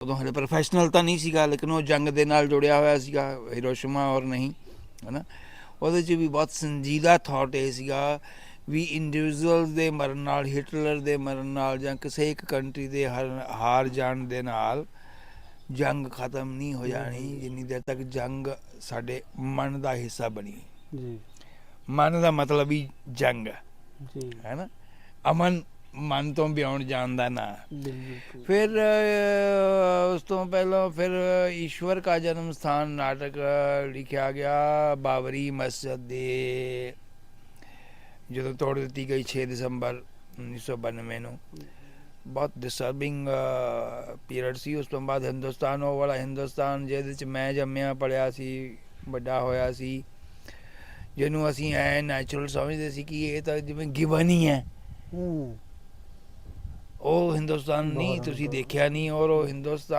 ਉਦੋਂ ਹਲੇ ਪ੍ਰੋਫੈਸ਼ਨਲ ਤਾਂ ਨਹੀਂ ਸੀਗਾ ਲੇਕਿਨ ਉਹ ਜੰਗ ਦੇ ਨਾਲ ਜੁੜਿਆ ਹੋਇਆ ਸੀਗਾ ਹਿਰੋਸ਼ੀਮਾ ਔਰ ਨਹੀਂ ਹਨਾ। ਉਹਦੇ 'ਚ ਵੀ ਬਹੁਤ ਸੰਜੀਦਾ ਥਾਟ ਇਹ ਸੀਗਾ ਵੀ ਇੰਡੀਵਿਜੂਅਲ ਦੇ ਮਰਨ ਨਾਲ ਹਿਟਲਰ ਦੇ ਮਰਨ ਨਾਲ ਜਾਂ ਕਿਸੇ ਇੱਕ ਕੰਟਰੀ ਦੇ ਹਰ- ਜਾਣ ਦੇ ਨਾਲ ਜੰਗ ਖਤਮ ਨਹੀਂ ਹੋ ਜਾਣੀ ਜਿੰਨੀ ਦੇਰ ਤੱਕ ਜੰਗ ਸਾਡੇ ਮਨ ਦਾ ਹਿੱਸਾ ਬਣੀ ਜੀ। ਮਨ ਦਾ ਮਤਲਬ ਹੀ ਜੰਗ ਹੈ। ਜੀ। ਹੈਨਾ। ਅਮਨ ਮਨ ਤੋਂ ਬਿਆਉਣ ਜਾਣ ਦਾ ਨਾਂ। ਫਿਰ ਉਸ ਤੋਂ ਪਹਿਲਾਂ ਫਿਰ ਈਸ਼ਵਰ ਕਾ ਜਨਮ ਸਥਾਨ ਨਾਟਕ ਲਿਖਿਆ ਗਿਆ ਬਾਬਰੀ ਮਸਜਿਦ ਦੇ ਜਦੋਂ ਤੋੜ ਦਿੱਤੀ ਗਈ 6 ਦਸੰਬਰ 1992 ਨੂੰ। ਬਹੁਤ ਡਿਸਟਰਬਿੰਗ ਪੀਰੀਅਡ ਸੀ। ਉਸ ਤੋਂ ਬਾਅਦ ਹਿੰਦੁਸਤਾਨ ਉਹ ਵਾਲਾ ਹਿੰਦੁਸਤਾਨ ਜਿਹਦੇ ਚ ਮੈਂ ਜੰਮਿਆ ਪੜਿਆ ਸੀ ਵੱਡਾ ਹੋਇਆ ਸੀ। ਜਿਹਨੂੰ ਅਸੀਂ ਐ ਨੈਚੁਰਲ ਸਮਝਦੇ ਸੀ ਕਿ ਇਹ ਤਾਂ ਜਿਵੇਂ ਗਿਵਨ ਹੀ ਹੈ। ਹੂੰ। ਉਹ ਹਿੰਦੁਸਤਾਨ ਨਹੀਂ ਤੁਸੀਂ ਦੇਖਿਆ ਨਹੀਂ ਔਰ ਉਹ ਹਿੰਦੁਸਤਾਨ